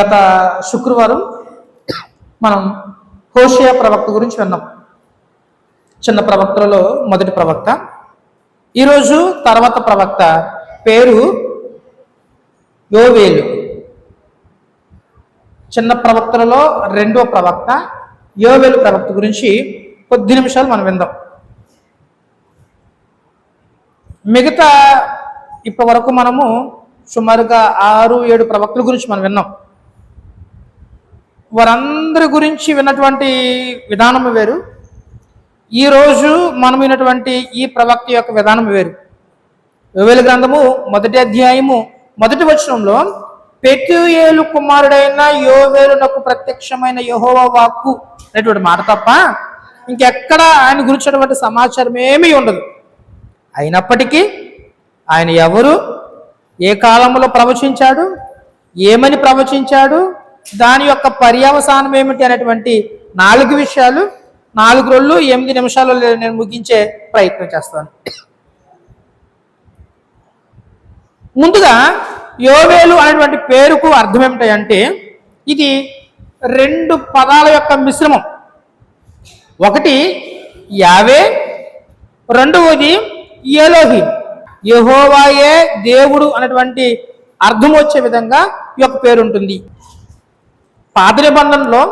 గత శుక్రవారం మనం హోషియా ప్రవక్త గురించి విన్నాం. చిన్న ప్రవక్తలలో మొదటి ప్రవక్త. ఈరోజు తర్వాత ప్రవక్త పేరు యోవేలు. చిన్న ప్రవక్తలలో రెండో ప్రవక్త యోవేలు ప్రవక్త గురించి కొద్ది నిమిషాలు మనం విందాం. మిగతా ఇప్పటి వరకు మనము సుమారుగా ఆరు ఏడు ప్రవక్తల గురించి మనం విన్నాం. వారందరి గురించి విన్నటువంటి విధానం వేరు. ఈరోజు మనం విన్నటువంటి ఈ ప్రవక్త యొక్క విధానం వేరు. యోవేలు గ్రంథము మొదటి అధ్యాయము మొదటి వచనంలో పెట్యుయేలు కుమారుడైన యోవేలునకు ప్రత్యక్షమైన యహోవ వాక్కు అనేటువంటి మాట తప్ప ఇంకెక్కడ ఆయన గురించినటువంటి సమాచారం ఏమీ ఉండదు. అయినప్పటికీ ఆయన ఎవరు? ఏ కాలంలో ప్రవచించాడు? ఏమని ప్రవచించాడు? దాని యొక్క పర్యవసానం ఏమిటి అనేటువంటి నాలుగు విషయాలు నాలుగు రోజులు ఎనిమిది నిమిషాలు నేను ముగించే ప్రయత్నం చేస్తాను. ముందుగా యోవేలు అనేటువంటి పేరుకు అర్థం ఏమిటంటే ఇది రెండు పదాల యొక్క మిశ్రమం. ఒకటి యావే రెండవది ఎలోహి. యహోవాయే దేవుడు అనేటువంటి అర్థం వచ్చే విధంగా ఈ యొక్క పేరు ఉంటుంది. పాత నిబంధనలో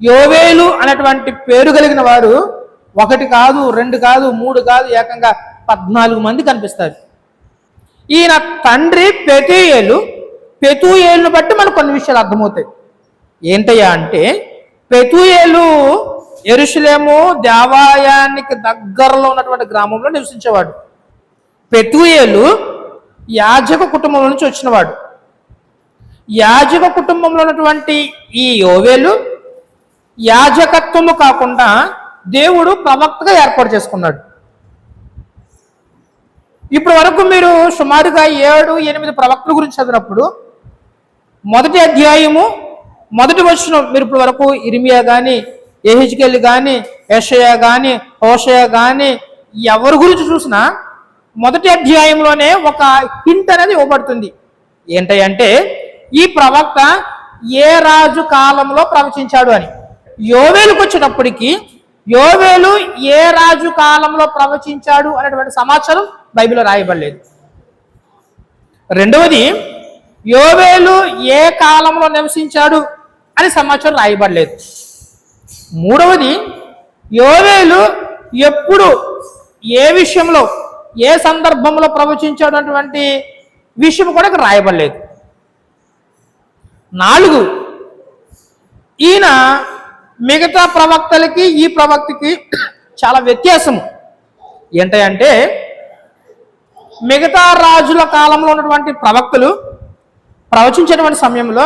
యోవేలు అనేటువంటి పేరు కలిగిన వారు ఒకటి కాదు రెండు కాదు మూడు కాదు ఏకంగా పద్నాలుగు మంది కనిపిస్తారు. ఈయన తండ్రి పెతూయేలు పెతూయేలును బట్టి మనకు కొన్ని విషయాలు అర్థమవుతాయి. ఏంటయ్యా అంటే పెతూయేలు ఎరుషులేము దేవాలయానికి దగ్గరలో ఉన్నటువంటి గ్రామంలో నివసించేవాడు. పెతూయేలు యాజక కుటుంబం నుంచి వచ్చినవాడు. యాజక కుటుంబంలో ఉన్నటువంటి ఈ యోవేలు యాజకత్వము కాకుండా దేవుడు ప్రవక్తగా ఏర్పాటు చేసుకున్నాడు. ఇప్పటి వరకు మీరు సుమారుగా ఏడు ఎనిమిది ప్రవక్తల గురించి చదివినప్పుడు మొదటి అధ్యాయము మొదటి వచ్చిన మీరు ఇప్పటి వరకు ఇరిమియా కానీ ఏహెచ్కెల్ కానీ యషయా కానీ హోషయ కానీ ఎవరి గురించి చూసినా మొదటి అధ్యాయంలోనే ఒక హింట్ అనేది ఇవ్వబడుతుంది. ఏంటంటే ఈ ప్రవక్త ఏ రాజు కాలంలో ప్రవచించాడు అని? యోవేలుకు వచ్చేటప్పటికి యోవేలు ఏ రాజు కాలంలో ప్రవచించాడు అనేటువంటి సమాచారం బైబిల్లో రాయబడలేదు. రెండవది యోవేలు ఏ కాలంలో నివసించాడు అని సమాచారం రాయబడలేదు. మూడవది యోవేలు ఎప్పుడు ఏ విషయంలో ఏ సందర్భంలో ప్రవచించాడు అటువంటి విషయం కూడా ఇక్కడ రాయబడలేదు. నాలుగు. ఈయన మిగతా ప్రవక్తలకి ఈ ప్రవక్తకి చాలా వ్యత్యాసము. ఏంటంటే మిగతా రాజుల కాలంలో ఉన్నటువంటి ప్రవక్తలు ప్రవచించేటువంటి సమయంలో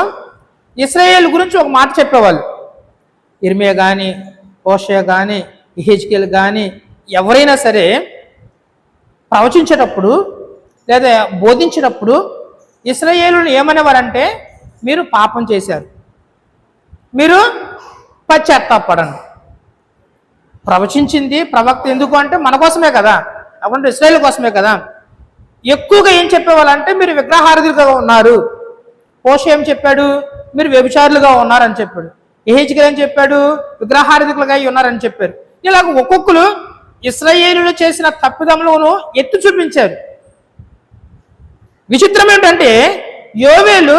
ఇస్రాయేల్ గురించి ఒక మాట చెప్పేవాళ్ళు. ఇర్మియా కానీ ఓషయ కానీ ఇహెచ్కేల్ కానీ ఎవరైనా సరే ప్రవచించేటప్పుడు లేదా బోధించేటప్పుడు ఇస్రాయేలుని ఏమనేవారంటే మీరు పాపం చేశారు. మీరు పశ్చాత్తాపడండి ప్రవచించింది ప్రవక్త ఎందుకు అంటే మన కోసమే కదా. అప్పుడు ఇస్రాయేల్ కోసమే కదా. ఎక్కువగా ఏం చెప్పేవాళ్ళంటే మీరు విగ్రహారధులుగా ఉన్నారు. పోష ఏం చెప్పాడు? మీరు వ్యభిచారులుగా ఉన్నారని చెప్పాడు. ఏహెచ్గా ఏం చెప్పాడు? విగ్రహారధికులుగా ఉన్నారని చెప్పారు. ఇలాగ ఒక్కొక్కరు ఇస్రాయేలులు చేసిన తప్పిదములను ఎత్తి చూపించారు. విచిత్రం ఏంటంటే యోవేలు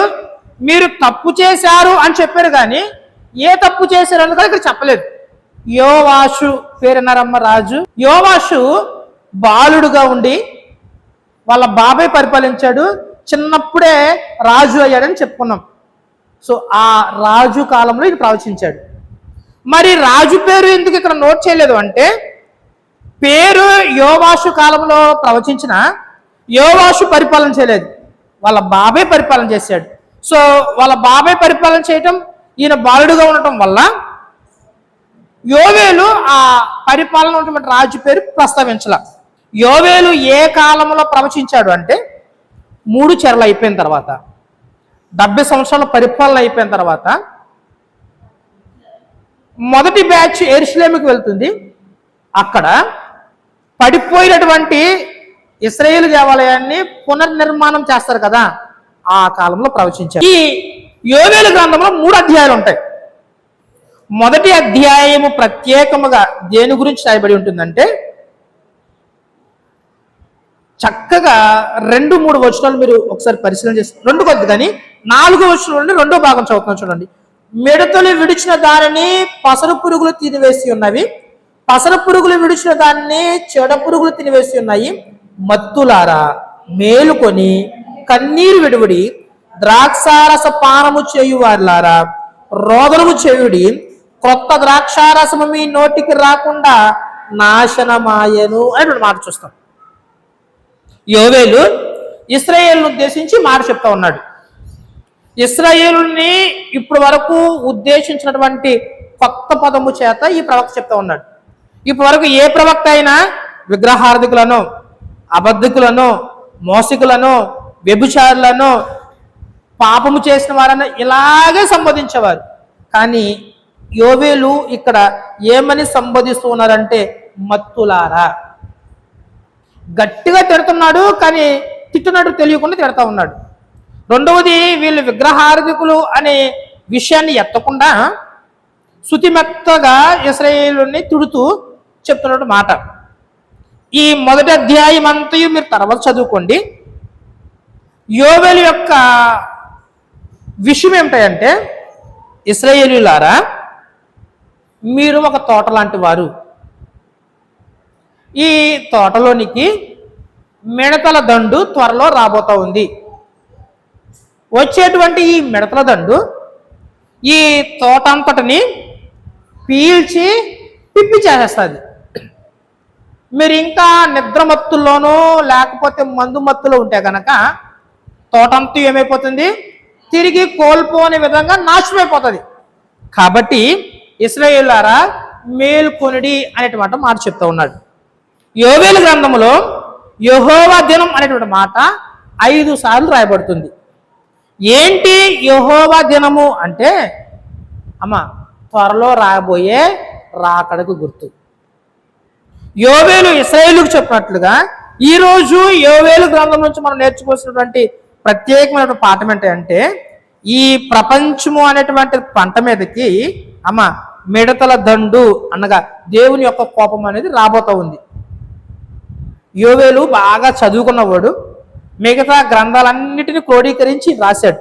మీరు తప్పు చేశారు అని చెప్పారు కానీ ఏ తప్పు చేశారు అని కూడా ఇక్కడ చెప్పలేదు. యోవాషు పేరున్నారమ్మ రాజు. యోవాషు బాలుడుగా ఉండి వాళ్ళ బాబాయ్ పరిపాలించాడు. చిన్నప్పుడే రాజు అయ్యాడని చెప్పుకున్నాం. సో ఆ రాజు కాలంలో ఇది ప్రవచించాడు. మరి రాజు పేరు ఎందుకు ఇక్కడ నోట్ చేయలేదు అంటే పేరు యోవాషు కాలంలో ప్రవచించిన యోవాషు పరిపాలన చేయలేదు. వాళ్ళ బాబాయ్ పరిపాలన చేశాడు. సో వాళ్ళ బాబాయ్ పరిపాలన చేయటం ఈయన బాలుడుగా ఉండటం వల్ల యోవేలు ఆ పరిపాలన ఉన్నటువంటి రాజు పేరు ప్రస్తావించాల. యోవేలు ఏ కాలంలో ప్రవచించాడు అంటే మూడు చెరలు అయిపోయిన తర్వాత డెబ్బై సంవత్సరాల పరిపాలన అయిపోయిన తర్వాత మొదటి బ్యాచ్ ఎరుసలేమికి వెళ్తుంది. అక్కడ పడిపోయినటువంటి ఇస్రాయేల్ దేవాలయాన్ని పునర్నిర్మాణం చేస్తారు కదా. ఆ కాలంలో ప్రవచించారు. ఈ యోవేలు గ్రంథంలో మూడు అధ్యాయాలు ఉంటాయి. మొదటి అధ్యాయము ప్రత్యేకముగా దేని గురించి రాయబడి ఉంటుందంటే చక్కగా రెండు మూడు వచనాలు మీరు ఒకసారి పరిశీలన చేసి రెండు కొద్ది కానీ నాలుగు వచనం నుండి రెండో భాగం చదువుతున్నాం చూడండి. మిడతలు విడిచిన దానిని పసరు పురుగులు తినివేసి ఉన్నవి. పసరు పురుగులు విడిచిన దానిని చెడ పురుగులు తినివేసి ఉన్నాయి. మత్తులారా మేలుకొని కన్నీరు విడివిడి ద్రాక్షారస పానము చేయువారులారా రోదనము చేయుడి క్రొత్త ద్రాక్షారసము మీ నోటికి రాకుండా నాశనమాయను అనేటువంటి మాట చూస్తాం. యోవేలు ఇస్రాయేల్ను ఉద్దేశించి మాట చెప్తా ఉన్నాడు. ఇస్రాయేలుని ఇప్పుడు వరకు ఉద్దేశించినటువంటి కొత్త పదము చేత ఈ ప్రవక్త చెప్తా ఉన్నాడు. ఇప్పటి వరకు ఏ ప్రవక్త అయినా విగ్రహార్థికులను అబద్ధికులను మోసికులను వ్యభిచారులను పాపము చేసిన వారని ఇలాగే సంబోధించేవారు. కానీ యోవేలు ఇక్కడ ఏమని సంబోధిస్తూ ఉన్నారంటే మత్తులారా. గట్టిగా తిడుతున్నాడు కానీ తిట్టున్నట్టు తెలియకుండా తిడతా ఉన్నాడు. రెండవది వీళ్ళు విగ్రహార్థికులు అనే విషయాన్ని ఎత్తకుండా శుతిమెత్తగా ఇస్రాయేలుని తిడుతూ చెప్తున్నట్టు మాట. ఈ మొదటి అధ్యాయం అంతయు మీరు తర్వాత చదువుకోండి. యోవేలు యొక్క విషయం ఏమిటంటే ఇస్రాయేలీలారా మీరు ఒక తోట లాంటి వారు. ఈ తోటలోనికి మిడతల దండు త్వరలో రాబోతా ఉంది. వచ్చేటువంటి ఈ మిడతల దండు ఈ తోట అంతటిని పీల్చి పిప్పి చేసేస్తుంది. మీరు ఇంకా నిద్రమత్తుల్లోనూ లేకపోతే మందు మత్తులో ఉంటే కనుక తోటంతా ఏమైపోతుంది? తిరిగి కోల్పోని విధంగా నాశమైపోతుంది కాబట్టి ఇస్రాయేలారా మేల్కొనిడి అనేటువంటి మాట చెప్తా ఉన్నాడు. యోవేలు గ్రంథములో యహోవా దినం అనేటువంటి మాట ఐదు సార్లు రాయబడుతుంది. ఏంటి యహోవా దినము అంటే అమ్మ త్వరలో రాబోయే రాకడకు గుర్తు. యోవేలు ఇస్రాయేలుకు చెప్పినట్లుగా ఈ రోజు యోవేలు గ్రంథం నుంచి మనం నేర్చుకోవాల్సినటువంటి ప్రత్యేకమైన పాఠం ఏంటంటే ఈ ప్రపంచము అనేటువంటి పంట మీదకి అమ్మ మిడతల దండు అనగా దేవుని యొక్క కోపం అనేది రాబోతూ ఉంది. యోవేలు బాగా చదువుకున్నవాడు మిగతా గ్రంథాలన్నిటిని క్రోడీకరించి రాశాడు.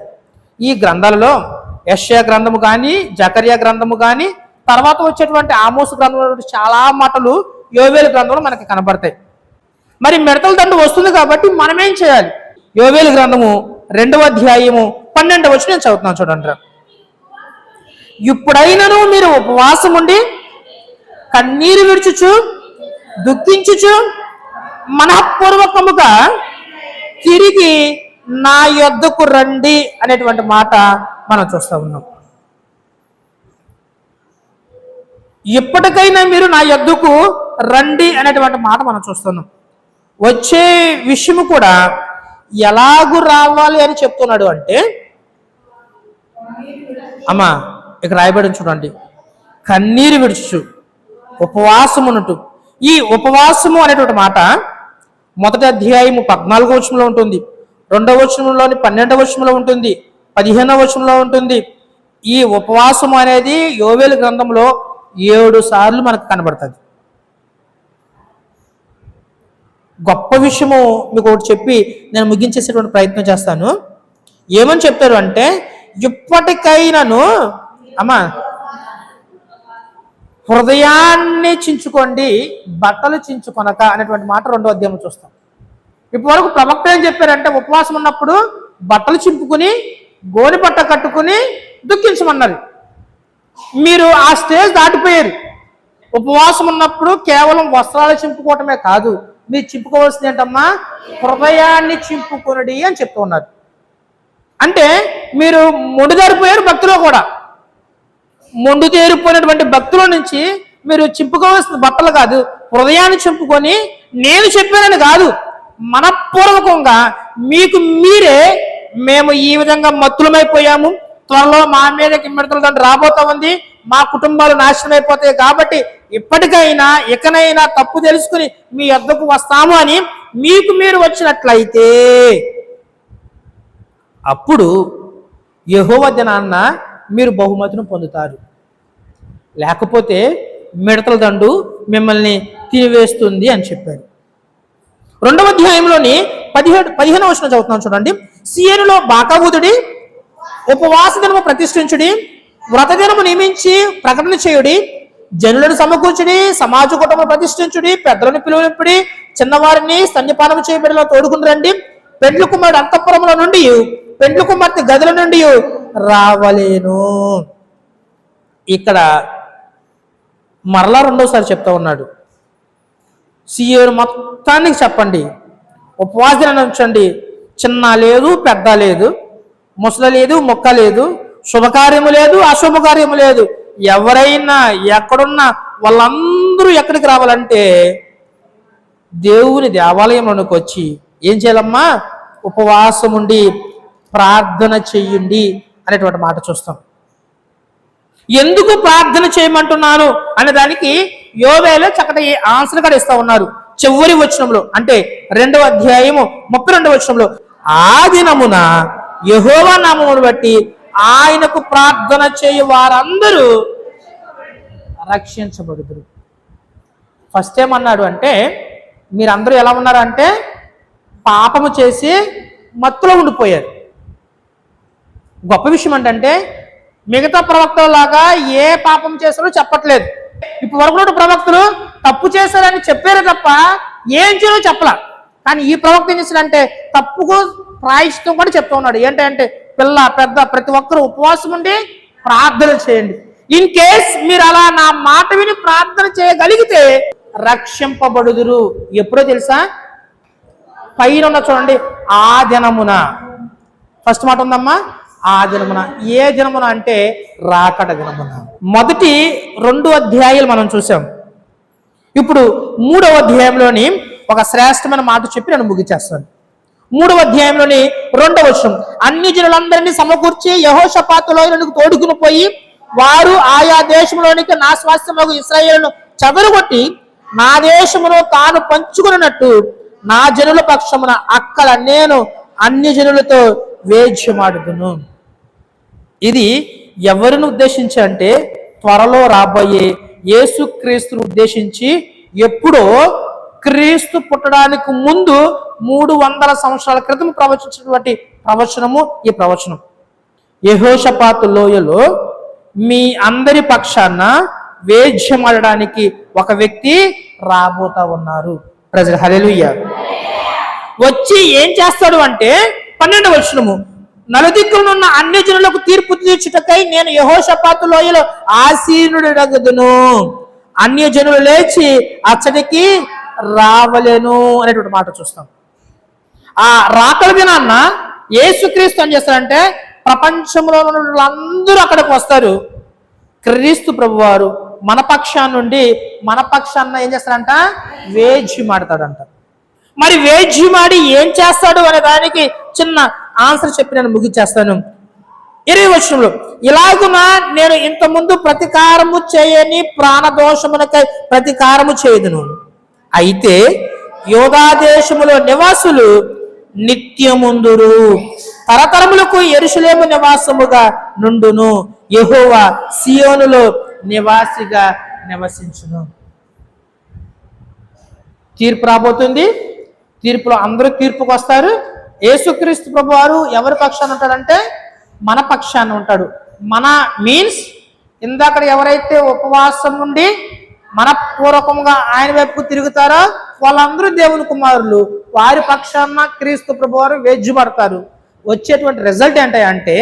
ఈ గ్రంథాలలో యశ్యా గ్రంథము కానీ జకర్యా గ్రంథము కానీ తర్వాత వచ్చేటువంటి ఆమోసు గ్రంథంలో చాలా మాటలు యోవేలు గ్రంథంలో మనకి కనబడతాయి. మరి మిడతల దండు వస్తుంది కాబట్టి మనమేం చేయాలి? యోవేలు గ్రంథము రెండవ అధ్యాయము పన్నెండవ వచ్చి నేను చదువుతున్నాను చూడండి ఇప్పుడైనను మీరు ఉపవాసం ఉండి కన్నీరు విడుచుచు దుఃఖించుచు మనఃపూర్వకముగా తిరిగి నా యొద్దకు రండి అనేటువంటి మాట మనం చూస్తా ఉన్నాం. ఎప్పటికైనా మీరు నా యొద్దకు రండి అనేటువంటి మాట మనం చూస్తున్నాం వచ్చే విషయము కూడా ఎలాగు రావాలి అని చెప్తున్నాడు అంటే అమ్మా ఇక రాయబడి చూడండి. కన్నీరు విడుచు ఉపవాసమునటు ఈ ఉపవాసము అనేటువంటి మాట మొదటి అధ్యాయము పద్నాలుగో వచనంలో ఉంటుంది రెండవ వచనంలోని పన్నెండవ వచనంలో ఉంటుంది పదిహేనవ వచనంలో ఉంటుంది. ఈ ఉపవాసము అనేది యోవేలు గ్రంథంలో ఏడు సార్లు మనకు కనబడుతుంది. గొప్ప విషయము మీకు ఒకటి చెప్పి నేను ముగించేసేటువంటి ప్రయత్నం చేస్తాను. ఏమని చెప్తారు అంటే ఇప్పటికైనాను అమ్మా హృదయాన్ని చించుకోండి బట్టలు చించుకొనక అనేటువంటి మాట రెండో అధ్యాయం చూస్తాం. ఇప్పటివరకు ప్రవక్త ఏం చెప్పారంటే ఉపవాసం ఉన్నప్పుడు బట్టలు చింపుకుని గోని బట్ట కట్టుకుని దుఃఖించమన్నారు. మీరు ఆ స్టేజ్ దాటిపోయారు. ఉపవాసం ఉన్నప్పుడు కేవలం వస్త్రాలు చింపుకోవటమే కాదు మీరు చింపుకోవాల్సింది ఏంటమ్మా? హృదయాన్ని చింపుకునడి అని చెప్తూ ఉన్నారు. అంటే మీరు మొండిదారిపోయారు భక్తిలో కూడా. మొండు తేరిపోయినటువంటి భక్తుల నుంచి మీరు చింపుకోవాల్సిన బట్టలు కాదు హృదయాన్ని చింపుకొని నేను చెప్పానని కాదు మనపూర్వకంగా మీకు మీరే మేము ఈ విధంగా మత్తులమైపోయాము. త్వరలో మా మీద మిడతల దండ రాబోతా ఉంది. మా కుటుంబాలు నాశనం అయిపోతాయి కాబట్టి ఇప్పటికైనా ఇకనైనా తప్పు తెలుసుకుని మీ వద్దకు వస్తాము అని మీకు మీరు వచ్చినట్లయితే అప్పుడు యహోవ దినాన్న మీరు బహుమతిని పొందుతారు. లేకపోతే మిడతల దండు మిమ్మల్ని తినివేస్తుంది అని చెప్పారు. రెండవ అధ్యాయంలోని పదిహేడు పదిహేను వచనం చదువుతున్నాం చూడండి. సీఎనులో బాకాబూతుడి ఉపవాస దినము ప్రతిష్ఠించుడి వ్రత దినము నియమించి ప్రకటన చేయుడి జనులను సమకూర్చుడి సమాజ కుటుంబం ప్రతిష్ఠించుడి పెద్దలను పిలువనిప్పుడి చిన్నవారిని స్తన్యపానం చేయబడిలో తోడుకుని రండి. పెండ్లు కుమారుడు అంతఃపురంలో నుండి పెండ్లు కుమార్తె గదుల నుండి రావలేను. ఇక్కడ మరలా రెండోసారి చెప్తా ఉన్నాడు. సీఏను మొత్తానికి చెప్పండి. ఉపవాసన ఉంచండి చిన్న లేదు పెద్ద లేదు ముసల లేదు మొక్క లేదు శుభకార్యము లేదు అశుభకార్యము లేదు. ఎవరైనా ఎక్కడున్నా వాళ్ళందరూ ఎక్కడికి రావాలంటే దేవుని దేవాలయంలోనికి వచ్చి ఏం చేయాలమ్మా? ఉపవాసం ఉండి ప్రార్థన చెయ్యండి అనేటువంటి మాట చూస్తాం. ఎందుకు ప్రార్థన చేయమంటున్నాను అనే దానికి యోవేలో చక్కటి ఆన్సర్ కూడా ఇస్తా ఉన్నారు. చివరి వచనంలో అంటే రెండవ అధ్యాయము ముప్పై రెండవ వచనంలో ఆ దినమున యహోవా నామమును బట్టి ఆయనకు ప్రార్థన చేయు వారందరూ రక్షించబడుదురు. ఫస్ట్ ఏమన్నాడు అంటే మీరందరూ ఎలా ఉన్నారు అంటే పాపము చేసి మత్తులో ఉండిపోయారు. గొప్ప విషయం ఏంటంటే మిగతా ప్రవక్తలాగా ఏ పాపం చేశారో చెప్పట్లేదు. ఇప్పుడు వరకు ఉన్న ప్రవక్తలు తప్పు చేశారని చెప్పారు తప్ప ఏం చేయాలో చెప్పలా. కానీ ఈ ప్రవక్త ఏం చేశాడంటే తప్పుకు ప్రాయశ్చితం కూడా చెప్తా ఉన్నాడు. ఏంటంటే పిల్ల పెద్ద ప్రతి ఒక్కరు ఉపవాసం ఉండి ప్రార్థన చేయండి. ఇన్ కేస్ మీరు అలా నా మాట విని ప్రార్థన చేయగలిగితే రక్షింపబడుదురు. ఎప్పుడో తెలుసా? పైన ఉన్న చూడండి ఆ దినమున. ఫస్ట్ మాట ఉందమ్మా ఆ దినమున. ఏ దినమున అంటే రాకడ దినమున. మొదటి రెండు అధ్యాయాలు మనం చూసాం. ఇప్పుడు మూడవ అధ్యాయంలోని ఒక శ్రేష్టమైన మాట చెప్పి నేను ముగిచేస్తాను. మూడవ అధ్యాయంలోని రెండవ వచనం. అన్ని జనులందరినీ సమకూర్చి యహోషపాతులోనికి తోడుకుని పోయి వారు ఆయా దేశంలోనికి నా స్వాస్థ్యములకు ఇస్రాయేల్ను చదరుగొట్టి నా దేశమును తాను పంచుకున్నట్టు నా జనుల పక్షమున అక్కడ నేను అన్ని జనులతో వేధ్యమాడుదును ఇది ఎవరిని ఉద్దేశించి అంటే త్వరలో రాబోయే యేసుక్రీస్తును ఉద్దేశించి ఎప్పుడో క్రీస్తు పుట్టడానికి ముందు మూడు వందల సంవత్సరాల క్రితం ప్రవచించినటువంటి ప్రవచనము ఈ ప్రవచనం. యహోషపాతు లోయలో మీ అందరి పక్షాన వేద్యమాడడానికి ఒక వ్యక్తి రాబోతా ఉన్నారు. ప్రజలు హల్లెలూయా వచ్చి ఏం చేస్తాడు అంటే పన్నెండు వచనము. నలుదిక్కులున్న అన్ని జనులకు తీర్పు తీర్చుటకై నేను యహోషపాతు లోయలో ఆసీనుడు అన్య జనులు లేచి అచ్చడికి రావలేను అనేటువంటి మాట చూస్తాం. ఆ రాకడ దినాన్న ఏసుక్రీస్తు ఏం చేస్తారంటే ప్రపంచంలో ఉన్న వాళ్ళందరూ అక్కడికి వస్తారు. క్రీస్తు ప్రభువారు మన పక్షాన్ని నుండి మన పక్షాన్న ఏం చేస్తారంట వేజ్యమాడతాడంట మరి వేజ్యమాడి ఏం చేస్తాడు అనే దానికి చిన్న ఆన్సర్ చెప్పి నేను ముగించేస్తాను. ఇరవై వచనంలో ఇలాగున నేను ఇంతకుముందు ప్రతీకారము చేయని ప్రాణదోషమునకై ప్రతీకారము చేయదును. అయితే యోగాదేశములో నివాసులు నిత్యముందురు. తరతరములకు ఎరుషులేము నివాసముగా నుండును. యెహోవా సియోనులో నివాసిగా నివసించును. తీర్పు రాబోతుంది. తీర్పులో అందరూ తీర్పుకు వస్తారు. యేసుక్రీస్తు ప్రభు వారు ఎవరి పక్షాన్ని ఉంటాడంటే మన పక్షాన్ని ఉంటాడు. మన మీన్స్ ఇందాక ఎవరైతే ఉపవాసం ఉండి మనపూర్వకంగా ఆయన వైపుకు తిరుగుతారో? వాళ్ళందరూ దేవుని కుమారులు. వారి పక్షాన క్రీస్తు ప్రభువారు వారు వచ్చేటువంటి రిజల్ట్ ఏంటంటే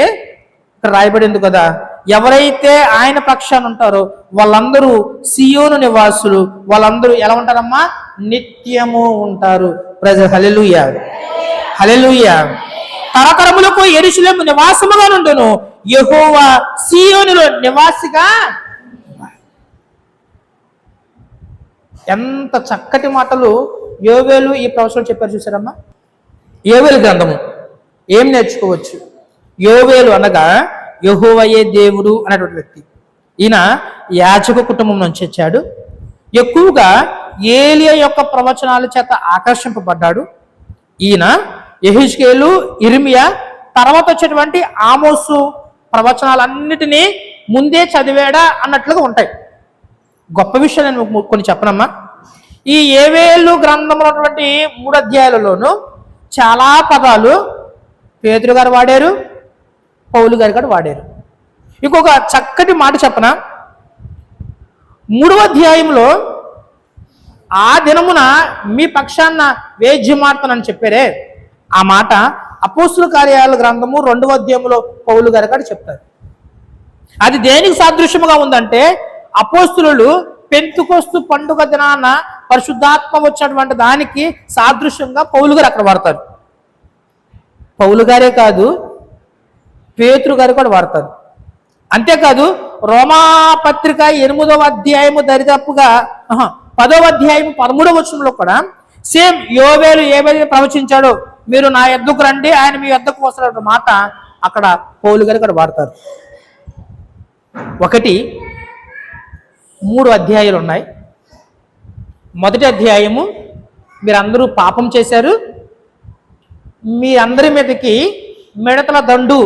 ఇక్కడ రాయబడింది కదా ఎవరైతే ఆయన పక్షాన ఉంటారో వాళ్ళందరూ సియోను నివాసులు. వాళ్ళందరూ ఎలా ఉంటారమ్మా? నిత్యము ఉంటారు. ప్రజలు హలెలుయ హలెలుయ తరతరములకు ఎరుషులేము నివాసముగా నుండును యహోవా సియోనులో నివాసిగా ఎంత చక్కటి మాటలు యోవేలు ఈ ప్రొఫెసర్ చెప్పారు చూసారమ్మా? యోవేలు గ్రంథము. ఏం నేర్చుకోవచ్చు? యోవేలు అనగా యహోవయే దేవుడు అనేటువంటి వ్యక్తి. ఈయన యాచక కుటుంబం నుంచి వచ్చాడు. ఎక్కువగా ఏలియా యొక్క ప్రవచనాల చేత ఆకర్షింపబడ్డాడు. ఈయన యహిష్కేలు ఇర్మియా తర్వాత వచ్చేటువంటి ఆమోసు ప్రవచనాలన్నిటినీ ముందే చదివాడా అన్నట్లుగా ఉంటాయి. గొప్ప విషయాలు నేను కొన్ని చెప్పనమ్మా. ఈ ఏవేళ్ళు గ్రంథంలో ఉన్నటువంటి మూడు అధ్యాయాలలోనూ చాలా పదాలు పేదరు గారు వాడారు పౌలు గారు కూడా వాడారు. ఇంకొక చక్కటి మాట చెప్పన? మూడవ అధ్యాయంలో ఆ దినమున మీ పక్షాన్న వేద్యమార్తనని చెప్పారే. ఆ మాట అపోస్తుల కార్యాల గ్రంథము రెండవ అధ్యాయంలో పౌలు గారు కూడా చెప్తారు. అది దేనికి సాదృశ్యముగా ఉందంటే అపోస్తులు పెంతుకొస్తు పండుగ దినాన పరిశుద్ధాత్మ వచ్చినటువంటి దానికి సాదృశ్యంగా పౌలు గారు అక్కడ వాడతారు. పౌలు గారే కాదు పేతురు గారు కూడా వాడతారు. అంతేకాదు రోమా పత్రిక ఎనిమిదవ అధ్యాయము దరిదాపుగా పదవ అధ్యాయము పదమూడవ వచనంలో కూడా సేమ్ యోవేలు ఏవైతే ప్రవచించాడో మీరు నా ఎద్దుకు రండి ఆయన మీ ఎద్దకు వస్తున్న మాట అక్కడ పౌలు గారు కూడా వాడతారు. ఒకటి మూడు అధ్యాయాలు ఉన్నాయి. మొదటి అధ్యాయము మీరందరూ పాపం చేశారు. మీ అందరి మీదకి మిడతల దండు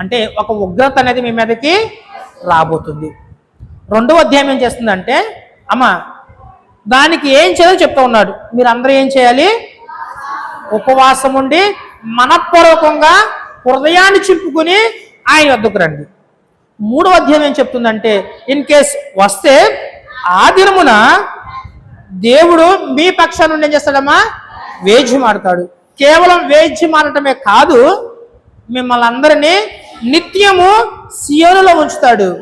అంటే ఒక ఉగ్రత అనేది మీ మీదకి రాబోతుంది. రెండవ అధ్యాయం ఏం చేస్తుందంటే అమ్మ దానికి ఏం చేయాలో చెప్తా ఉన్నాడు. మీరందరూ ఏం చేయాలి? ఉపవాసం ఉండి మనపూర్వకంగా హృదయాన్ని చింపుకుని ఆయన వద్దకు రండి. మూడవ అధ్యాయం ఏం చెప్తుందంటే ఇన్ కేస్ వస్తే ఆ దినమున దేవుడు మీ పక్షాన నుండి ఏం చేస్తాడమ్మా? వేజ్యం మాడతాడు కేవలం వేజ్యం మారటమే కాదు మిమ్మల్ని అందరినీ నిత్యము సియోనులో ఉంచుతాడు.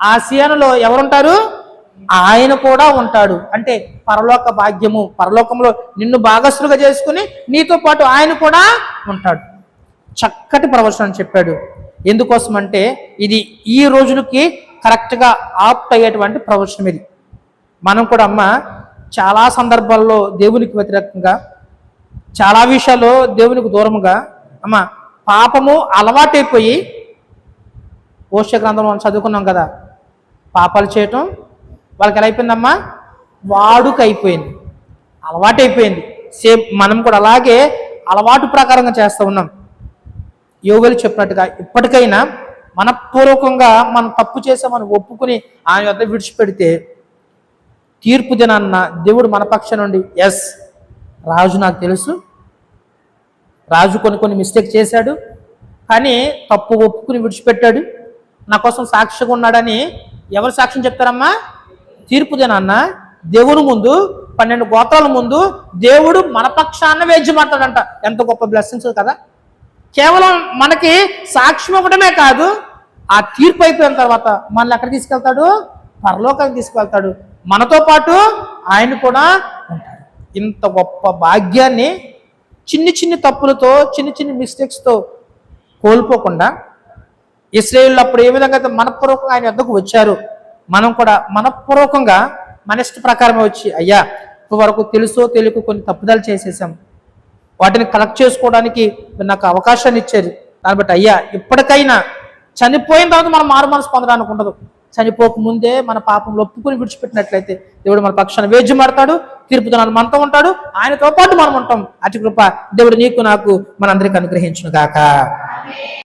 ఆ సియోనులో ఎవరుంటారు? ఆయన కూడా ఉంటాడు. అంటే పరలోక భాగ్యము పరలోకంలో నిన్ను భాగస్సులుగా చేసుకుని నీతో పాటు ఆయన కూడా ఉంటాడు. చక్కటి ప్రవచనం చెప్పాడు. ఎందుకోసం అంటే ఇది ఈ రోజులకి కరెక్ట్గా ఆప్ట్ అయ్యేటువంటి ప్రవచనం ఇది. మనం కూడా అమ్మ చాలా సందర్భాల్లో దేవునికి వ్యతిరేకంగా చాలా విషయాల్లో దేవునికి దూరముగా అమ్మ పాపము అలవాటైపోయి పోష్య గ్రంథంలో మనం చదువుకున్నాం కదా పాపాలు చేయటం వాళ్ళకి ఎలా అయిపోయిందమ్మా వాడుక అయిపోయింది అలవాటైపోయింది. సేమ్ మనం కూడా అలాగే అలవాటు ప్రకారంగా చేస్తూ ఉన్నాం. యోగులు చెప్పినట్టుగా ఇప్పటికైనా మనపూర్వకంగా మనం తప్పు చేసామని ఒప్పుకుని ఆయన వద్ద విడిచిపెడితే తీర్పు దినాన్న దేవుడు మన పక్షం నుండి ఎస్ రాజు నాకు తెలుసు. రాజు కొన్ని కొన్ని మిస్టేక్ చేశాడు. కానీ తప్పు ఒప్పుకుని విడిచిపెట్టాడు. నా కోసం సాక్షిగా ఉన్నాడని ఎవరు సాక్ష్యం చెప్తారమ్మా? తీర్పు దినాన్న దేవుని ముందు పన్నెండు గోత్రాల ముందు దేవుడు మన పక్షాన వేద్యమాడతాడంట ఎంత గొప్ప బ్లెస్సింగ్స్ కదా. కేవలం మనకి సాక్ష్యం ఇవ్వడమే కాదు ఆ తీర్పు అయిపోయిన తర్వాత మనల్ని ఎక్కడ తీసుకెళ్తాడు? పరలోకానికి తీసుకెళ్తాడు. మనతో పాటు ఆయన కూడా ఉంటాడు. ఇంత గొప్ప భాగ్యాన్ని చిన్ని చిన్ని తప్పులతో చిన్ని చిన్ని మిస్టేక్స్తో కోల్పోకుండా ఇస్రాయేల్ అప్పుడు ఏ విధంగా అయితే మనపూర్వకంగా ఆయన వద్దకు వచ్చారు మనం కూడా మనపూర్వకంగా మన ఇష్ట ప్రకారమే వచ్చి అయ్యా ఇప్పటి వరకు తెలుసో తెలియక కొన్ని తప్పుదలు చేసేసాం. వాటిని కలెక్ట్ చేసుకోవడానికి నాకు అవకాశాన్ని ఇచ్చారు. దాన్ని బట్టి అయ్యా ఇప్పటికైనా చనిపోయిన తర్వాత మనం మారు మనసు పొందడానికి ఉండదు. చనిపోక ముందే మన పాపం ఒప్పుకుని విడిచిపెట్టినట్లయితే దేవుడు మన పక్షాన వేద్యం ఆడతాడు తీర్పు మనతో ఉంటాడు ఆయనతో పాటు మనం ఉంటాం. అతి కృప దేవుడు నీకు నాకు మనందరికి అనుగ్రహించును గాక.